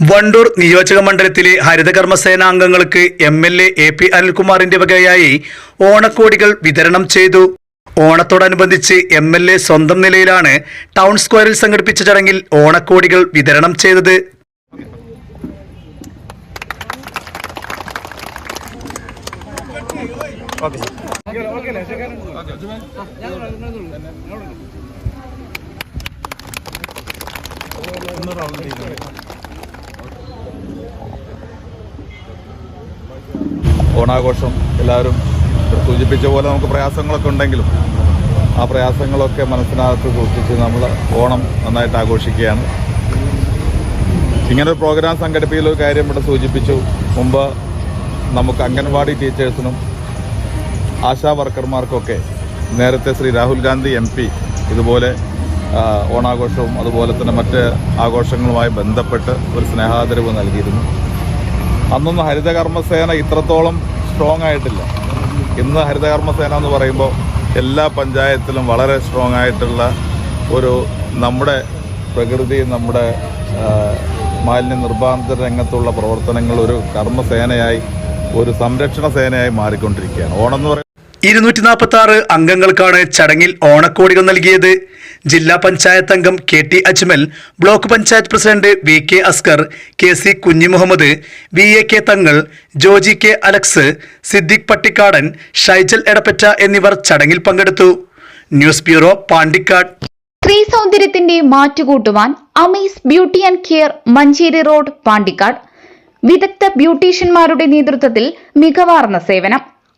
വണ്ടൂർ നിയോജക മണ്ഡലത്തിലെ ഹരിതകർമ്മസേനാംഗങ്ങൾക്ക് M L A A P അനിൽകുമാറിന്റെ വകയായി ഓണക്കോടികൾ വിതരണം ചെയ്തു. ഓണത്തോടനുബന്ധിച്ച് എം എൽ എ സ്വന്തം നിലയിലാണ് ടൗൺ സ്ക്വയറിൽ സംഘടിപ്പിച്ച ചടങ്ങിൽ ഓണക്കോടികൾ വിതരണം ചെയ്തത്. ഓണാഘോഷം എല്ലാവരും സൂചിപ്പിച്ച പോലെ നമുക്ക് പ്രയാസങ്ങളൊക്കെ ഉണ്ടെങ്കിലും ആ പ്രയാസങ്ങളൊക്കെ മനസ്സിനകത്ത് സൂക്ഷിച്ച് നമ്മൾ ഓണം നന്നായിട്ട് ആഘോഷിക്കുകയാണ്. ഇങ്ങനൊരു പ്രോഗ്രാം സംഘടിപ്പിക്കുന്ന ഒരു കാര്യം ഇവിടെ സൂചിപ്പിച്ചു. മുമ്പ് നമുക്ക് അംഗൻവാടി ടീച്ചേഴ്സിനും ആശാ വർക്കർമാർക്കൊക്കെ നേരത്തെ ശ്രീ രാഹുൽ ഗാന്ധി എം പി ഇതുപോലെ ഓണാഘോഷവും അതുപോലെ തന്നെ മറ്റ് ആഘോഷങ്ങളുമായി ബന്ധപ്പെട്ട് ഒരു സ്നേഹാദരവ് നൽകിയിരുന്നു. അന്നൊന്നും ഹരിതകർമ്മസേന ഇത്രത്തോളം സ്ട്രോങ് ആയിട്ടില്ല. ഇന്ന് ഹരിതകർമ്മസേന എന്ന് പറയുമ്പോൾ എല്ലാ പഞ്ചായത്തിലും വളരെ സ്ട്രോങ് ആയിട്ടുള്ള ഒരു നമ്മുടെ പ്രകൃതി നമ്മുടെ മാലിന്യ നിർമ്മാർജന രംഗത്തുള്ള പ്രവർത്തനങ്ങൾ ഒരു കർമ്മസേനയായി ഒരു സംരക്ഷണ സേനയായി മാറിക്കൊണ്ടിരിക്കുകയാണ്. ഓണം എന്ന് പറയുന്നത് ഇരുന്നൂറ്റി നാൽപ്പത്തി ആറ് അംഗങ്ങൾക്കാണ് ചടങ്ങിൽ ഓണക്കോടികൾ നൽകിയത്. ജില്ലാ പഞ്ചായത്ത് അംഗം K T Ajmal block panchayat president V K Askar K C Kunhimuhammed V A K Thangal Joji K Alex Siddique Pattikkadan Shaijal Edappatta എന്നിവർ ചടങ്ങിൽ പങ്കെടുത്തു. News bureau Pandikkad. സ്ത്രീ സൗന്ദര്യത്തിന്റെ മാറ്റുകൂട്ടുവാൻ Amees beauty and care Manjeri road Pandikkad. വിദഗ്ധ ബ്യൂട്ടീഷ്യന്മാരുടെ നേതൃത്വത്തിൽ മികവാർന്ന സേവനം.